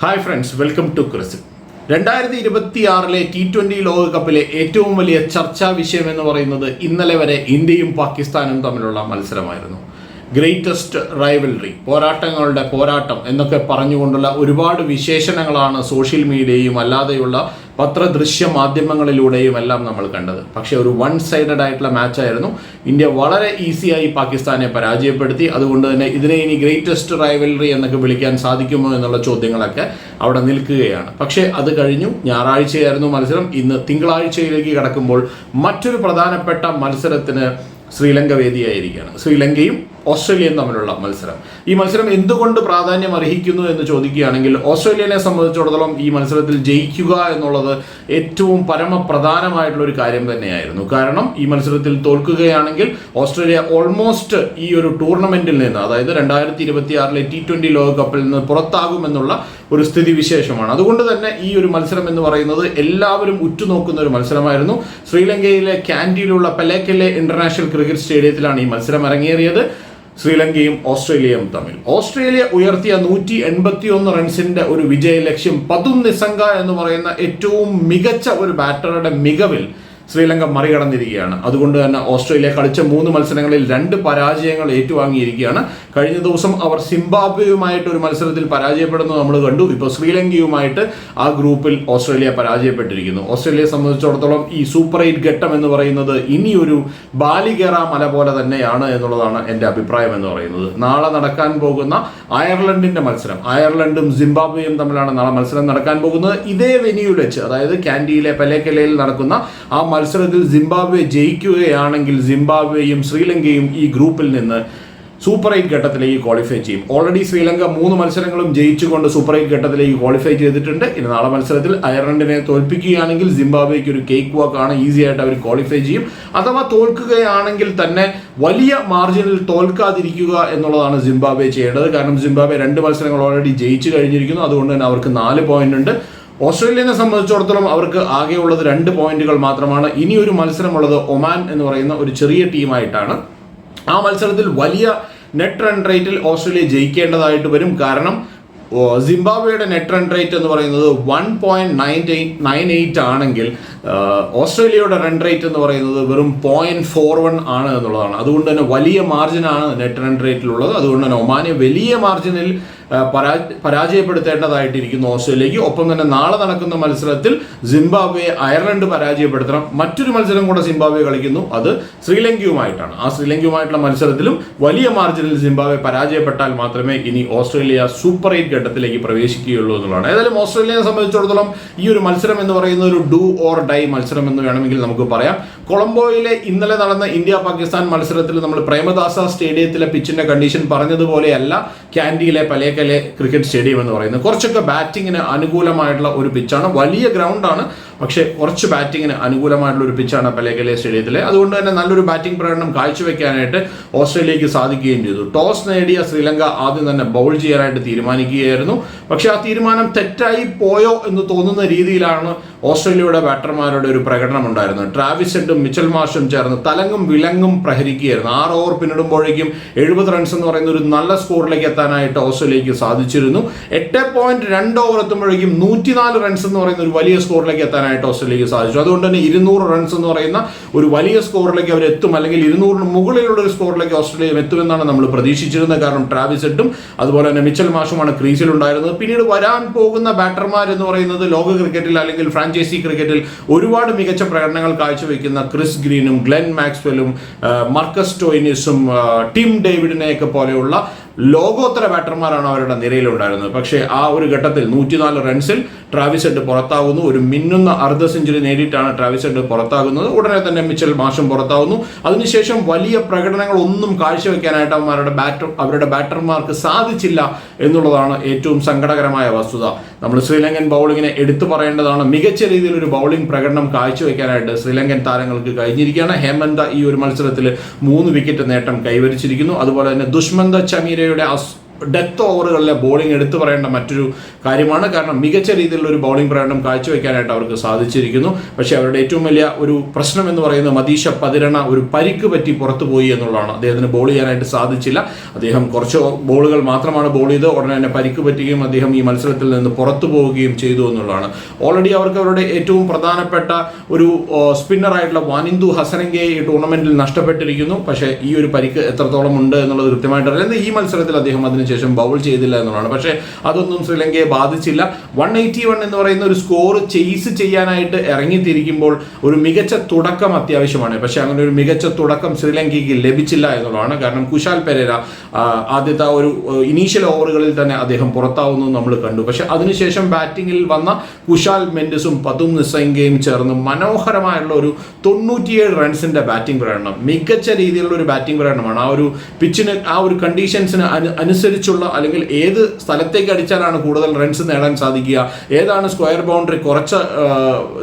Hi friends welcome to ക്രിസിൽ രണ്ടായിരത്തി ഇരുപത്തി ആറിലെ ടി ട്വന്റി ലോകകപ്പിലെ ഏറ്റവും വലിയ ചർച്ചാ വിഷയം എന്ന് പറയുന്നത് ഇന്നലെ വരെ ഇന്ത്യയും പാകിസ്ഥാനും തമ്മിലുള്ള മത്സരമായിരുന്നു. ഗ്രേറ്റസ്റ്റ് റൈവൽറി പോരാട്ടങ്ങളുടെ പോരാട്ടം എന്നൊക്കെ പറഞ്ഞുകൊണ്ടുള്ള ഒരുപാട് വിശേഷണങ്ങളാണ് സോഷ്യൽ മീഡിയയും അല്ലാതെയുള്ള പത്രദൃശ്യ മാധ്യമങ്ങളിലൂടെയും എല്ലാം നമ്മൾ കണ്ടത്. പക്ഷേ ഒരു വൺ സൈഡഡ് ആയിട്ടുള്ള മാച്ചായിരുന്നു. ഇന്ത്യ വളരെ ഈസിയായി പാകിസ്ഥാനെ പരാജയപ്പെടുത്തി. അതുകൊണ്ട് തന്നെ ഇതിനെ ഇനി ഗ്രേറ്റസ്റ്റ് റൈവലറി എന്നൊക്കെ വിളിക്കാൻ സാധിക്കുമോ എന്നുള്ള ചോദ്യങ്ങളൊക്കെ അവിടെ നിൽക്കുകയാണ്. പക്ഷേ അത് കഴിഞ്ഞു. ഞായറാഴ്ചയായിരുന്നു മത്സരം. ഇന്ന് തിങ്കളാഴ്ചയിലേക്ക് കടക്കുമ്പോൾ മറ്റൊരു പ്രധാനപ്പെട്ട മത്സരത്തിന് ശ്രീലങ്ക വേദിയായിരിക്കുകയാണ്. ശ്രീലങ്കയും ഓസ്ട്രേലിയയും തമ്മിലുള്ള മത്സരം. ഈ മത്സരം എന്തുകൊണ്ട് പ്രാധാന്യം അർഹിക്കുന്നു എന്ന് ചോദിക്കുകയാണെങ്കിൽ ഓസ്ട്രേലിയനെ സംബന്ധിച്ചിടത്തോളം ഈ മത്സരത്തിൽ ജയിക്കുക എന്നുള്ളത് ഏറ്റവും പരമപ്രധാനമായിട്ടുള്ള ഒരു കാര്യം തന്നെയായിരുന്നു. കാരണം ഈ മത്സരത്തിൽ തോൽക്കുകയാണെങ്കിൽ ഓസ്ട്രേലിയ ഓൾമോസ്റ്റ് ഈ ഒരു ടൂർണമെന്റിൽ നിന്ന് അതായത് രണ്ടായിരത്തി ഇരുപത്തി ആറിലെ ടി ട്വന്റി ലോകകപ്പിൽ നിന്ന് പുറത്താകുമെന്നുള്ള ഒരു സ്ഥിതി വിശേഷമാണ്. അതുകൊണ്ട് തന്നെ ഈ ഒരു മത്സരം എന്ന് പറയുന്നത് എല്ലാവരും ഉറ്റുനോക്കുന്ന ഒരു മത്സരമായിരുന്നു. ശ്രീലങ്കയിലെ കാൻഡിയിലുള്ള പെലേക്കലെ ഇന്റർനാഷണൽ ക്രിക്കറ്റ് സ്റ്റേഡിയത്തിലാണ് ഈ മത്സരം അരങ്ങേറിയത്. ശ്രീലങ്കയും ഓസ്ട്രേലിയയും തമ്മിൽ. ഓസ്ട്രേലിയ ഉയർത്തിയ നൂറ്റി എൺപത്തി ഒന്ന് റൺസിന്റെ ഒരു വിജയ ലക്ഷ്യം പതും നിസംഗ എന്ന് പറയുന്ന ഏറ്റവും മികച്ച ഒരു ബാറ്ററുടെ മികവിൽ ശ്രീലങ്ക മറികടന്നിരിക്കുകയാണ്. അതുകൊണ്ട് തന്നെ ഓസ്ട്രേലിയ കളിച്ച മൂന്ന് മത്സരങ്ങളിൽ രണ്ട് പരാജയങ്ങൾ ഏറ്റുവാങ്ങിയിരിക്കുകയാണ്. കഴിഞ്ഞ ദിവസം അവർ സിംബാബ്വെയുമായിട്ട് ഒരു മത്സരത്തിൽ പരാജയപ്പെടുന്നത് നമ്മൾ കണ്ടു. ഇപ്പോൾ ശ്രീലങ്കയുമായിട്ട് ആ ഗ്രൂപ്പിൽ ഓസ്ട്രേലിയ പരാജയപ്പെട്ടിരിക്കുന്നു. ഓസ്ട്രേലിയയെ സംബന്ധിച്ചിടത്തോളം ഈ സൂപ്പർ എയ്റ്റ് ഘട്ടം എന്ന് പറയുന്നത് ഇനിയൊരു ബാലികേറ മല പോലെ തന്നെയാണ് എന്നുള്ളതാണ് എന്റെ അഭിപ്രായം എന്ന് പറയുന്നത്. നാളെ നടക്കാൻ പോകുന്ന അയർലൻഡിന്റെ മത്സരം. അയർലൻഡും സിംബാബ്വെയും തമ്മിലാണ് നാളെ മത്സരം നടക്കാൻ പോകുന്നത്. ഇതേ വെനിയുടെ വെച്ച് അതായത് കാൻഡിയിലെ പെലേക്കലയിൽ നടക്കുന്ന ആ മത്സരത്തിൽ സിംബാബ്വെ ജയിക്കുകയാണെങ്കിൽ സിംബാബ്വെയും ശ്രീലങ്കയും ഈ ഗ്രൂപ്പിൽ നിന്ന് സൂപ്പർ എയ്റ്റ് ഘട്ടത്തിലേക്ക് ക്വാളിഫൈ ചെയ്യും. ഓൾറെഡി ശ്രീലങ്ക മൂന്ന് മത്സരങ്ങളും ജയിച്ചുകൊണ്ട് സൂപ്പർ എയ്റ്റ് ഘട്ടത്തിലേക്ക് ക്വാളിഫൈ ചെയ്തിട്ടുണ്ട്. ഇനി നാളെ മത്സരത്തിൽ അയർലൻഡിനെ തോൽപ്പിക്കുകയാണെങ്കിൽ സിംബാബ്വേക്ക് ഒരു കേക്ക് വാക്ക് ആണ് ഈസി ആയിട്ട് അവർ ക്വാളിഫൈ ചെയ്യും. അഥവാ തോൽക്കുകയാണെങ്കിൽ തന്നെ വലിയ മാർജിനിൽ തോൽക്കാതിരിക്കുക എന്നുള്ളതാണ് സിംബാബ്വെ ചെയ്യേണ്ടത്. കാരണം സിംബാബ്വെ രണ്ട് മത്സരങ്ങൾ ഓൾറെഡി ജയിച്ചു കഴിഞ്ഞിരിക്കുന്നു. അതുകൊണ്ട് തന്നെ അവർക്ക് നാല് പോയിന്റ് ഉണ്ട്. ഓസ്ട്രേലിയനെ സംബന്ധിച്ചിടത്തോളം അവർക്ക് ആകെയുള്ളത് രണ്ട് പോയിന്റുകൾ മാത്രമാണ്. ഇനി ഒരു മത്സരമുള്ളത് ഒമാൻ എന്ന് പറയുന്ന ഒരു ചെറിയ ടീമായിട്ടാണ്. ആ മത്സരത്തിൽ വലിയ നെറ്റ് റൺ റേറ്റിൽ ഓസ്ട്രേലിയ ജയിക്കേണ്ടതായിട്ട് വരും. കാരണം സിംബാബ്വേയുടെ നെറ്റ് റൺ റേറ്റ് എന്ന് പറയുന്നത് one point nine nine eight ആണെങ്കിൽ ഓസ്ട്രേലിയയുടെ റൺ റേറ്റ് എന്ന് പറയുന്നത് വെറും പോയിന്റ് ഫോർ വൺ ആണ് എന്നുള്ളതാണ്. അതുകൊണ്ട് തന്നെ വലിയ മാർജിനാണ് നെറ്റ് റൺ റേറ്റിലുള്ളത് അതുകൊണ്ട് തന്നെ ഒമാനെ വലിയ മാർജിനിൽ പരാ- പരാജയപ്പെടുത്തേണ്ടതായിട്ടിരിക്കുന്നു ഓസ്ട്രേലിയക്ക് ഒപ്പം തന്നെ നാളെ നടക്കുന്ന മത്സരത്തിൽ സിംബാബ്വെ അയർലൻഡ് പരാജയപ്പെടുത്തണം. മറ്റൊരു മത്സരം കൂടെ സിംബാബ്വെ കളിക്കുന്നു. അത് ശ്രീലങ്കയുമായിട്ടാണ്. ആ ശ്രീലങ്കയുമായിട്ടുള്ള മത്സരത്തിലും വലിയ മാർജിനിൽ സിംബാബ്വെ പരാജയപ്പെട്ടാൽ മാത്രമേ ഇനി ഓസ്ട്രേലിയ സൂപ്പർ എയ്റ്റ് ഘട്ടത്തിലേക്ക് പ്രവേശിക്കുകയുള്ളൂ എന്നുള്ളതാണ്. ഏതായാലും ഓസ്ട്രേലിയയെ സംബന്ധിച്ചിടത്തോളം ഈ ഒരു മത്സരം എന്ന് പറയുന്ന ഒരു ഡു ഓർ ഡൈ മത്സരം എന്ന് വേണമെങ്കിൽ നമുക്ക് പറയാം. കൊളംബോയിലെ ഇന്നലെ നടന്ന ഇന്ത്യ പാകിസ്ഥാൻ മത്സരത്തിൽ നമ്മൾ പ്രേമദാസ സ്റ്റേഡിയത്തിലെ പിച്ചിന്റെ കണ്ടീഷൻ പറഞ്ഞതുപോലെയല്ല. കാൻഡിയിലെ പലേക്കലെ ക്രിക്കറ്റ് സ്റ്റേഡിയം എന്ന് പറയുന്നത്. കുറച്ചൊക്കെ ബാറ്റിങ്ങിന് അനുകൂലമായിട്ടുള്ള ഒരു പിച്ചാണ് വലിയ ഗ്രൗണ്ടാണ് പക്ഷേ കുറച്ച് ബാറ്റിങ്ങിന് അനുകൂലമായിട്ടുള്ള ഒരു പിച്ചാണ് പലേക്കലെ സ്റ്റേഡിയത്തിലെ. അതുകൊണ്ട് തന്നെ നല്ലൊരു ബാറ്റിംഗ് പ്രകടനം കാഴ്ചവെക്കാനായിട്ട് ഓസ്ട്രേലിയക്ക് സാധിക്കുകയും ചെയ്തു. ടോസ് നേടിയ ശ്രീലങ്ക ആദ്യം തന്നെ ബൗൾ ചെയ്യാനായിട്ട് തീരുമാനിക്കുകയായിരുന്നു. പക്ഷേ ആ തീരുമാനം തെറ്റായി പോയോ എന്ന് തോന്നുന്ന രീതിയിലാണ് ഓസ്ട്രേലിയയുടെ ബാറ്റർമാരുടെ ഒരു പ്രകടനം ഉണ്ടായിരുന്നത്. ട്രാവിസ് ഹെഡും മിച്ചൽ മാർഷും ചേർന്ന് തലങ്ങും വിലങ്ങും പ്രഹരിക്കുകയായിരുന്നു. ആറ് ഓവർ പിന്നിടുമ്പോഴേക്കും എഴുപത് റൺസ് എന്ന് പറയുന്ന ഒരു നല്ല സ്കോറിലേക്ക് എത്താനായിട്ട് ഓസ്ട്രേലിയക്ക് സാധിച്ചിരുന്നു. എട്ട് പോയിന്റ് രണ്ട് ഓവർ എത്തുമ്പോഴേക്കും നൂറ്റിനാല് റൺസ് എന്ന് പറയുന്ന ഒരു വലിയ സ്കോറിലേക്ക് എത്താനായിട്ട് ഓസ്ട്രേലിയക്ക് സാധിച്ചു. അതുകൊണ്ട് തന്നെ ഇരുന്നൂറ് റൺസ് എന്ന് പറയുന്ന ഒരു വലിയ സ്കോറിലേക്ക് അവർ എത്തും. അല്ലെങ്കിൽ ഇരുന്നൂറിന് മുകളിലുള്ള ഒരു സ്കോറിലേക്ക് ഓസ്ട്രേലിയ എത്തുമെന്നാണ് നമ്മൾ പ്രതീക്ഷിച്ചിരുന്നത്. കാരണം ട്രാവിസ് എട്ടും അതുപോലെ തന്നെ മിച്ചൽ മാഷുമാണ് ക്രീസിൽ ഉണ്ടായിരുന്നത്. പിന്നീട് വരാൻ പോകുന്ന ബാറ്റർമാർ എന്ന് പറയുന്നത് ലോക ക്രിക്കറ്റിൽ അല്ലെങ്കിൽ ഫ്രാഞ്ചൈസി ക്രിക്കറ്റിൽ ഒരുപാട് മികച്ച പ്രകടനങ്ങൾ കാഴ്ചവെക്കുന്ന ക്രിസ് ഗ്രീനും ഗ്ലെൻ മാക്സ്വെലും മർക്കസ് ടോയിനിസും ടിം ഡേവിഡിനെയൊക്കെ പോലെയുള്ള ലോകോത്തര ബാറ്റർമാരാണ് അവരുടെ നിരയിലുണ്ടായിരുന്നത്. പക്ഷേ ആ ഒരു ഘട്ടത്തിൽ നൂറ്റിനാല് റൺസിൽ ട്രാവിസ് ഹെഡ് പുറത്താകുന്നു. ഒരു മിന്നുന്ന അർദ്ധ സെഞ്ചുറി നേടിയിട്ടാണ് ട്രാവിസ് ഹെഡ് പുറത്താകുന്നത്. ഉടനെ തന്നെ മിച്ചൽ മാഷും പുറത്താകുന്നു. അതിനുശേഷം വലിയ പ്രകടനങ്ങൾ ഒന്നും കാഴ്ചവെക്കാനായിട്ട് അവന്മാരുടെ ബാറ്റർ അവരുടെ ബാറ്റർമാർക്ക് സാധിച്ചില്ല എന്നുള്ളതാണ് ഏറ്റവും സങ്കടകരമായ വസ്തുത. നമ്മൾ ശ്രീലങ്കൻ ബൗളിങ്ങിനെ എടുത്തു പറയേണ്ടതാണ്. മികച്ച രീതിയിൽ ഒരു ബൗളിംഗ് പ്രകടനം കാഴ്ചവെക്കാനായിട്ട് ശ്രീലങ്കൻ താരങ്ങൾക്ക് കഴിഞ്ഞിരിക്കുകയാണ്. ഹേമന്ത ഈ ഒരു മത്സരത്തിൽ മൂന്ന് വിക്കറ്റ് നേട്ടം കൈവരിച്ചിരിക്കുന്നു. അതുപോലെ തന്നെ ദുഷ്മന്ത ചമീരയുടെ ഡെത്ത് ഓവറുകളിലെ ബോളിംഗ് എടുത്തു പറയേണ്ട മറ്റൊരു കാര്യമാണ്. കാരണം മികച്ച രീതിയിലുള്ള ഒരു ബോളിംഗ് പ്രകടനം കാഴ്ചവെക്കാനായിട്ട് അവർക്ക് സാധിച്ചിരിക്കുന്നു. പക്ഷേ അവരുടെ ഏറ്റവും വലിയ ഒരു പ്രശ്നം എന്ന് പറയുന്നത് മതീഷ പതിരണ ഒരു പരിക്ക് പറ്റി പുറത്തു പോയി എന്നുള്ളതാണ്. അദ്ദേഹത്തിന് ബോൾ ചെയ്യാനായിട്ട് സാധിച്ചില്ല. അദ്ദേഹം കുറച്ച് ബോളുകൾ മാത്രമാണ് ബോൾ ചെയ്ത് ഉടനെ തന്നെ പരിക്ക് പറ്റുകയും അദ്ദേഹം ഈ മത്സരത്തിൽ നിന്ന് പുറത്തു പോവുകയും ചെയ്തു എന്നുള്ളതാണ്. ഓൾറെഡി അവർക്ക് അവരുടെ ഏറ്റവും പ്രധാനപ്പെട്ട ഒരു സ്പിന്നറായിട്ടുള്ള വാനിന്ദു ഹസനങ്കയെ ഈ ടൂർണമെന്റിൽ നഷ്ടപ്പെട്ടിരിക്കുന്നു. പക്ഷേ ഈ ഒരു പരിക്ക് എത്രത്തോളം ഉണ്ട് എന്നുള്ളത് കൃത്യമായിട്ട് അറിയാം ഈ മത്സരത്തിൽ അദ്ദേഹം അതിനുശേഷം ബൗൾ ചെയ്തില്ല എന്നുള്ളതാണ്. പക്ഷേ അതൊന്നും ശ്രീലങ്കയെ ബാധിച്ചില്ല. വൺ എയ്റ്റി വൺ എന്ന് പറയുന്ന ഒരു സ്കോർ ചെയ്സ് ചെയ്യാനായിട്ട് ഇറങ്ങിത്തിരിക്കുമ്പോൾ ഒരു മികച്ച തുടക്കം അത്യാവശ്യമാണ്. പക്ഷേ അങ്ങനെ ഒരു മികച്ച തുടക്കം ശ്രീലങ്കയ്ക്ക് ലഭിച്ചില്ല എന്നുള്ളതാണ്. കാരണം കുശാൽ പെരേര ആദ്യത്തെ ഒരു ഇനീഷ്യൽ ഓവറുകളിൽ തന്നെ അദ്ദേഹം പുറത്താവുന്നു നമ്മൾ കണ്ടു. പക്ഷെ അതിനുശേഷം ബാറ്റിങ്ങിൽ വന്ന കുശാൽ മെൻഡസും പതും നിസംഗയും ചേർന്ന് മനോഹരമായുള്ള ഒരു തൊണ്ണൂറ്റിയേഴ് റൺസിന്റെ ബാറ്റിംഗ് പ്രകടനം. മികച്ച രീതിയിലുള്ള ഒരു ബാറ്റിംഗ് പ്രകടനമാണ്. ആ ഒരു പിച്ചിന് ആ ഒരു കണ്ടീഷൻസിന് അനു അനുസരിച്ചുള്ള അല്ലെങ്കിൽ ഏത് സ്ഥലത്തേക്ക് അടിച്ചാലാണ് കൂടുതൽ റൺസ് നേടാൻ സാധിക്കുക ഏതാണ് സ്ക്വയർ ബൗണ്ടറി കുറച്ച്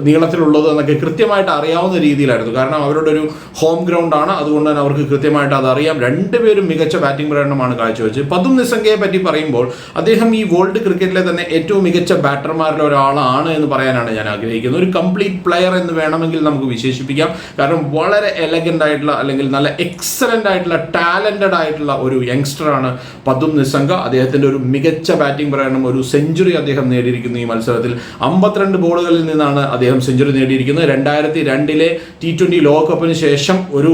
നീളത്തിലുള്ളത് എന്നൊക്കെ കൃത്യമായിട്ട് അറിയാവുന്ന രീതിയിലായിരുന്നു. കാരണം അവരുടെ ഒരു ഹോം ഗ്രൗണ്ട് ആണ്. അതുകൊണ്ട് തന്നെ അവർക്ക് കൃത്യമായിട്ട് അത് അറിയാം. രണ്ടുപേരും മികച്ച ബാറ്റിംഗ് പ്രകടനമാണ് കാഴ്ചവെച്ചത്. പതും നിസംഗയെ പറ്റി പറയുമ്പോൾ അദ്ദേഹം ഈ വേൾഡ് ക്രിക്കറ്റിലെ തന്നെ ഏറ്റവും മികച്ച ബാറ്റർമാരിൽ ഒരാളാണ് എന്ന് പറയാനാണ് ഞാൻ ആഗ്രഹിക്കുന്നത്. ഒരു കംപ്ലീറ്റ് പ്ലെയർ എന്ന് വേണമെങ്കിൽ നമുക്ക് വിശേഷിപ്പിക്കാം. കാരണം വളരെ എലഗന്റ് ആയിട്ടുള്ള അല്ലെങ്കിൽ നല്ല എക്സലന്റ് ആയിട്ടുള്ള ടാലന്റഡ് ആയിട്ടുള്ള ഒരു യങ്സ്റ്റർ ആണ് പതും നിസംഗ അദ്ദേഹത്തിന്റെ ഒരു മികച്ച ബാറ്റിംഗ് പ്രകടനം ഒരു സെഞ്ചുറി അദ്ദേഹം നേടിയിരിക്കുന്നു ഈ മത്സരത്തിൽ. അമ്പത്തിരണ്ട് ബോളുകളിൽ നിന്നാണ് അദ്ദേഹം സെഞ്ചുറി നേടിയിരിക്കുന്നത്. രണ്ടായിരത്തി രണ്ടിലെ ടി ട്വന്റി ലോകകപ്പിന് ശേഷം ഒരു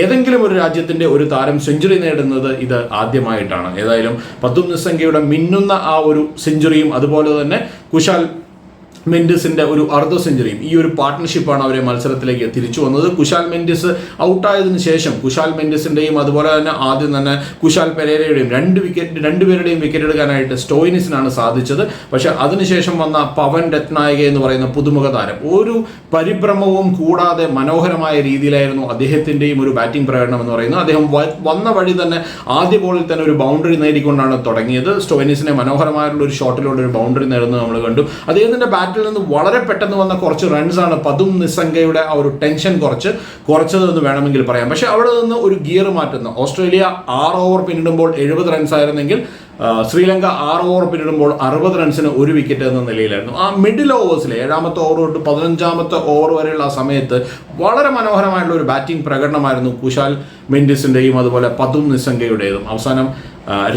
ഏതെങ്കിലും ഒരു രാജ്യത്തിന്റെ ഒരു താരം സെഞ്ചുറി നേടുന്നത് ഇത് ആദ്യമായിട്ടാണ്. ഏതായാലും പത്തും നിസ്സംഖ്യയുടെ മിന്നുന്ന ആ ഒരു സെഞ്ചുറിയും അതുപോലെ തന്നെ കുശാൽ മെൻഡിസിന്റെ ഒരു അർദ്ധ സെഞ്ചുറിയും ഈ ഒരു പാർട്ട്ണർഷിപ്പാണ് അവരെ മത്സരത്തിലേക്ക് തിരിച്ചു വന്നത്. കുശാൽ മെൻഡിസ് ഔട്ടായതിനു ശേഷം കുശാൽ മെൻഡിസിന്റെയും അതുപോലെ തന്നെ ആദ്യം തന്നെ കുശാൽ പെരേരയുടെയും രണ്ട് വിക്കറ്റ് രണ്ടുപേരുടെയും വിക്കറ്റ് എടുക്കാനായിട്ട് സ്റ്റോയിനിസിനാണ് സാധിച്ചത്. പക്ഷെ അതിനുശേഷം വന്ന പവൻ രത്നായക എന്ന് പറയുന്ന പുതുമുഖ താരം ഒരു പരിഭ്രമവും കൂടാതെ മനോഹരമായ രീതിയിലായിരുന്നു അദ്ദേഹത്തിന്റെയും ഒരു ബാറ്റിംഗ് പ്രകടനം എന്ന് പറയുന്നത്. അദ്ദേഹം വന്ന വഴി തന്നെ ആദ്യ ബോളിൽ തന്നെ ഒരു ബൗണ്ടറി നേടിക്കൊണ്ടാണ് തുടങ്ങിയത്. സ്റ്റോയിനിസിനെ മനോഹരമായിട്ടുള്ള ഒരു ഷോട്ടിലൂടെ ഒരു ബൗണ്ടറി നേടുന്നത് നമ്മൾ കണ്ടു. അദ്ദേഹത്തിന്റെ ബാറ്റിൽ നിന്ന് വളരെ പെട്ടെന്ന് വന്ന കുറച്ച് റൺസാണ് പതും നിസ്സംഗയുടെ ആ ഒരു ടെൻഷൻ കുറച്ച്. കുറച്ചതെന്ന് വേണമെങ്കിൽ പറയാം. പക്ഷെ അവിടെ നിന്ന് ഒരു ഗിയർ മാറ്റുന്ന ഓസ്ട്രേലിയ ആറ് ഓവർ പിന്നിടുമ്പോൾ എഴുപത് റൺസ് ആയിരുന്നെങ്കിൽ ശ്രീലങ്ക ആറ് ഓവർ പിന്നിടുമ്പോൾ അറുപത് റൺസിന് ഒരു വിക്കറ്റ് എന്ന നിലയിലായിരുന്നു. ആ മിഡിൽ ഓവേഴ്സിലെ ഏഴാമത്തെ ഓവർ തൊട്ട് പതിനഞ്ചാമത്തെ ഓവർ വരെയുള്ള ആ സമയത്ത് വളരെ മനോഹരമായിട്ടുള്ള ഒരു ബാറ്റിംഗ് പ്രകടനമായിരുന്നു കുശാൽ മെൻഡിസിന്റെയും അതുപോലെ പതും നിസ്സംഗയുടേതും. അവസാനം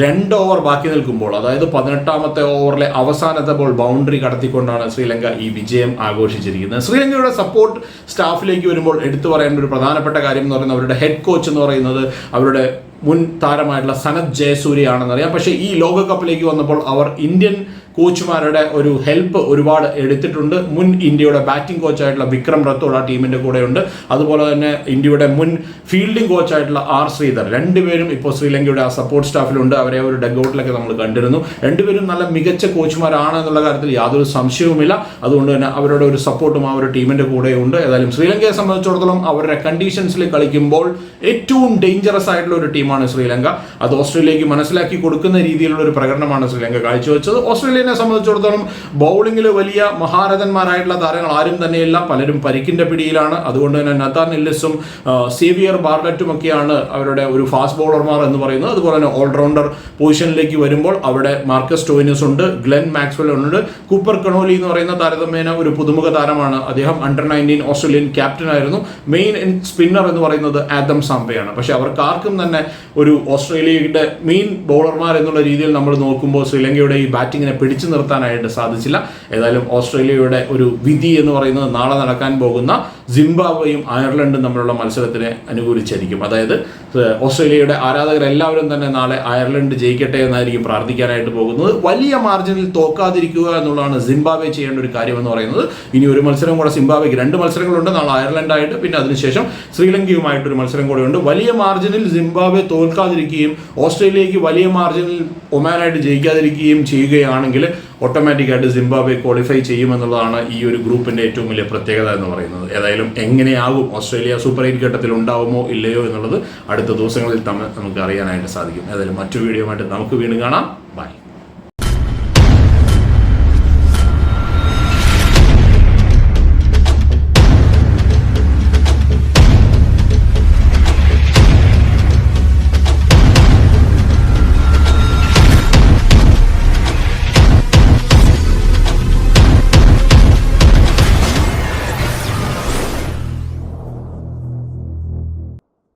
രണ്ട് ഓവർ ബാക്കി നിൽക്കുമ്പോൾ അതായത് പതിനെട്ടാമത്തെ ഓവറിലെ അവസാനത്തെ ബോൾ ബൗണ്ടറി കടത്തിക്കൊണ്ടാണ് ശ്രീലങ്ക ഈ വിജയം ആഘോഷിച്ചിരിക്കുന്നത്. ശ്രീലങ്കയുടെ സപ്പോർട്ട് സ്റ്റാഫിലേക്ക് വരുമ്പോൾ എടുത്തു പറയേണ്ട ഒരു പ്രധാനപ്പെട്ട കാര്യം എന്ന് പറയുന്നത് അവരുടെ ഹെഡ് കോച്ച് എന്ന് പറയുന്നത് അവരുടെ മുൻ താരമായിട്ടുള്ള സനത് ജയസൂര്യ ആണെന്നറിയാം പക്ഷേ ഈ ലോകകപ്പിലേക്ക് വന്നപ്പോൾ അവർ ഇന്ത്യൻ കോച്ചുമാരുടെ ഒരു ഹെൽപ്പ് ഒരുപാട് എടുത്തിട്ടുണ്ട്. മുൻ ഇന്ത്യയുടെ ബാറ്റിംഗ് കോച്ചായിട്ടുള്ള വിക്രം റത്തോഡ് ആ ടീമിന്റെ കൂടെയുണ്ട്. അതുപോലെ തന്നെ ഇന്ത്യയുടെ മുൻ ഫീൽഡിംഗ് കോച്ചായിട്ടുള്ള ആർ ശ്രീധർ. രണ്ടുപേരും ഇപ്പോൾ ശ്രീലങ്കയുടെ ആ സപ്പോർട്ട് സ്റ്റാഫിലുണ്ട് അവരെ ഒരു ഡഗ്ഔട്ടിലൊക്കെ നമ്മൾ കണ്ടിരുന്നു. രണ്ടുപേരും നല്ല മികച്ച കോച്ചുമാരാണ് എന്നുള്ള കാര്യത്തിൽ യാതൊരു സംശയവുമില്ല. അതുകൊണ്ട് തന്നെ അവരുടെ ഒരു സപ്പോർട്ടും ആ ഒരു ടീമിന്റെ കൂടെയുണ്ട്. ഏതായാലും ശ്രീലങ്കയെ സംബന്ധിച്ചിടത്തോളം അവരുടെ കണ്ടീഷൻസിൽ കളിക്കുമ്പോൾ ഏറ്റവും ഡേഞ്ചറസ് ആയിട്ടുള്ള ഒരു ടീമാണ് ശ്രീലങ്ക. അത് ഓസ്ട്രേലിയക്ക് മനസ്സിലാക്കി കൊടുക്കുന്ന രീതിയിലുള്ള ഒരു പ്രകടനമാണ് ശ്രീലങ്ക കാഴ്ചവെച്ചത്. ഓസ്ട്രേലിയനെ സംബന്ധിച്ചിടത്തോളം ബൗളിങ്ങിൽ വലിയ മഹാരഥന്മാരായിട്ടുള്ള താരങ്ങൾ ആരും തന്നെയില്ല. പലരും പരിക്കിന്റെ പിടിയിലാണ്. അതുകൊണ്ട് തന്നെ നത്താൻ എല്ലിസും ആ, സേവിയർ ബാർലറ്റും ഒക്കെയാണ് അവരുടെ ഒരു ഫാസ്റ്റ് ബൗളർമാർ എന്ന് പറയുന്നത്. അതുപോലെ തന്നെ ഓൾറൗണ്ടർ പൊസിഷനിലേക്ക് വരുമ്പോൾ അവിടെ മാർക്കസ് സ്റ്റോയിനസ് ഉണ്ട് ഗ്ലെൻ മാക്സ്വെൽ ഉണ്ട്. കൂപ്പർ കണോലി എന്ന് പറയുന്ന താരതമ്യേന ഒരു പുതുമുഖ താരമാണ്. അദ്ദേഹം അണ്ടർ നയന്റീൻ ഓസ്ട്രേലിയൻ ക്യാപ്റ്റൻ ആയിരുന്നു. മെയിൻ സ്പിന്നർ എന്ന് പറയുന്നത് ആദം സാംബയാണ്. പക്ഷെ അവർക്ക് ആർക്കും തന്നെ ഒരു ഓസ്ട്രേലിയയുടെ മെയിൻ ബൗളർമാർ എന്നുള്ള രീതിയിൽ നമ്മൾ നോക്കുമ്പോൾ ശ്രീലങ്കയുടെ ഈ ബാറ്റിങ്ങിനെ പിടിച്ചു നിർത്താനായിട്ട് സാധിച്ചില്ല. ഏതായാലും ഓസ്ട്രേലിയയുടെ ഒരു വിധി എന്ന് പറയുന്നത് നാളെ നടക്കാൻ പോകുന്ന സിംബാബ്വയും അയർലൻഡും തമ്മിലുള്ള മത്സരത്തിനെ അനുകൂലിച്ചായിരിക്കും. അതായത് ഓസ്ട്രേലിയയുടെ ആരാധകർ എല്ലാവരും തന്നെ നാളെ അയർലൻഡ് ജയിക്കട്ടെ എന്നായിരിക്കും പ്രാർത്ഥിക്കാനായിട്ട് പോകുന്നത്. വലിയ മാർജിനിൽ തോക്കാതിരിക്കുക എന്നുള്ളതാണ് സിംബാബ്വെ ചെയ്യേണ്ട ഒരു കാര്യം എന്ന് പറയുന്നത്. ഇനി ഒരു മത്സരം കൂടെ സിംബാബ്വെക്ക് രണ്ട് മത്സരങ്ങളുണ്ട്. നാളെ അയർലൻഡായിട്ട് പിന്നെ അതിനുശേഷം ശ്രീലങ്കയുമായിട്ടൊരു മത്സരം കൂടെ ഉണ്ട് വലിയ മാർജിനിൽ സിംബാബ്വെ തോൽക്കാതിരിക്കുകയും ഓസ്ട്രേലിയയ്ക്ക് വലിയ മാർജിനിൽ ഒമാനായിട്ട് ജയിക്കാതിരിക്കുകയും ചെയ്യുകയാണെങ്കിൽ ഓട്ടോമാറ്റിക്കായിട്ട് സിംബാബ്വെ ക്വാളിഫൈ ചെയ്യുമെന്നുള്ളതാണ് ഈ ഒരു ഗ്രൂപ്പിന്റെ ഏറ്റവും വലിയ പ്രത്യേകത എന്ന് പറയുന്നത്. ഏതായാലും എങ്ങനെയാകും? ഓസ്ട്രേലിയ സൂപ്പർ എയ്റ്റ് ഘട്ടത്തിൽ ഉണ്ടാവുമോ ഇല്ലയോ എന്നുള്ളത് അടുത്ത ദിവസങ്ങളിൽ തമ്മിൽ നമുക്ക് അറിയാനായിട്ട് സാധിക്കും. ഏതായാലും മറ്റു വീഡിയോ നമുക്ക് വീണ്ടും കാണാം.